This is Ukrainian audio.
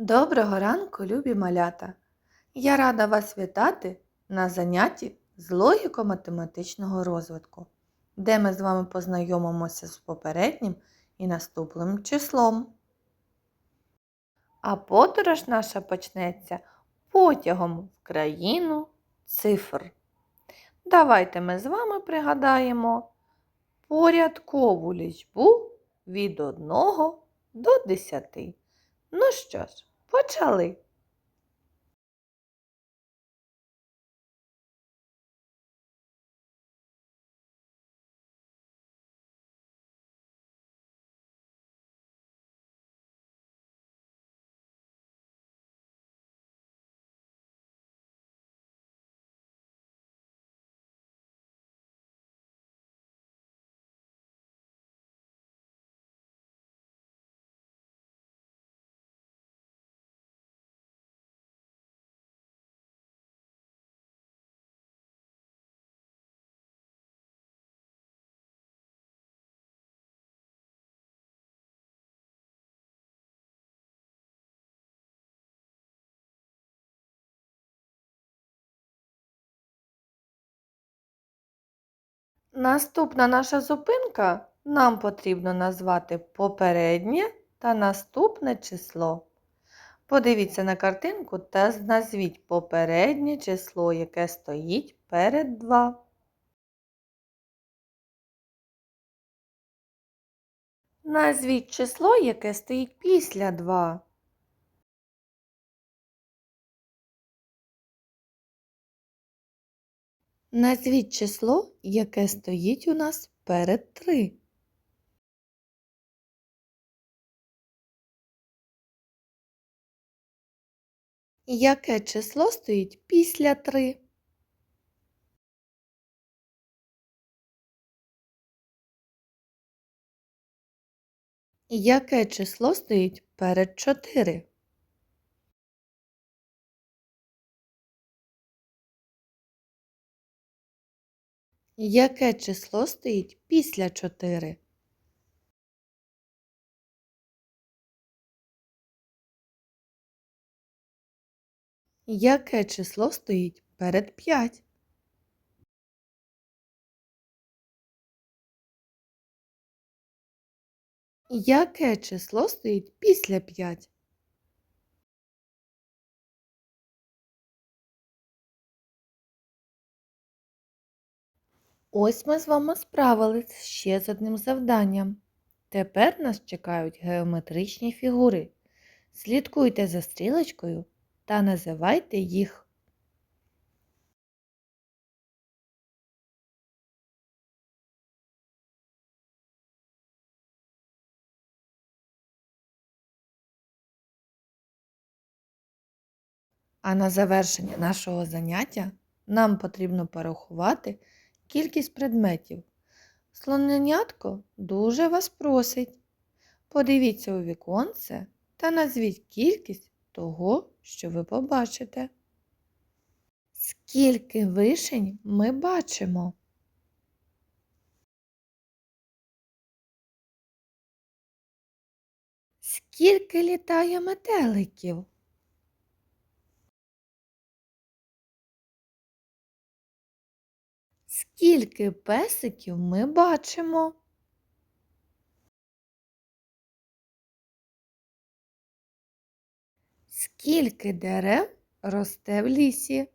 Доброго ранку, любі малята! Я рада вас вітати на занятті з логіко-математичного розвитку, де ми з вами познайомимося з попереднім і наступним числом. А подорож наша почнеться потягом в країну цифр. Давайте ми з вами пригадаємо порядкову лічбу від 1 до 10. Ну що ж, почали. Наступна наша зупинка нам потрібно назвати попереднє та наступне число. Подивіться на картинку та назвіть попереднє число, яке стоїть перед 2. Назвіть число, яке стоїть після 2. Назвіть число, яке стоїть у нас перед 3. Яке число стоїть після 3? Яке число стоїть перед 4? Яке число стоїть після 4? Яке число стоїть перед 5? Яке число стоїть після 5? Ось ми з вами справились ще з одним завданням. Тепер нас чекають геометричні фігури. Слідкуйте за стрілочкою та називайте їх. А на завершення нашого заняття нам потрібно порахувати кількість предметів. Слоненятко дуже вас просить. Подивіться у віконце та назвіть кількість того, що ви побачите. Скільки вишень ми бачимо? Скільки літає метеликів? Скільки песиків ми бачимо? Скільки дерев росте в лісі?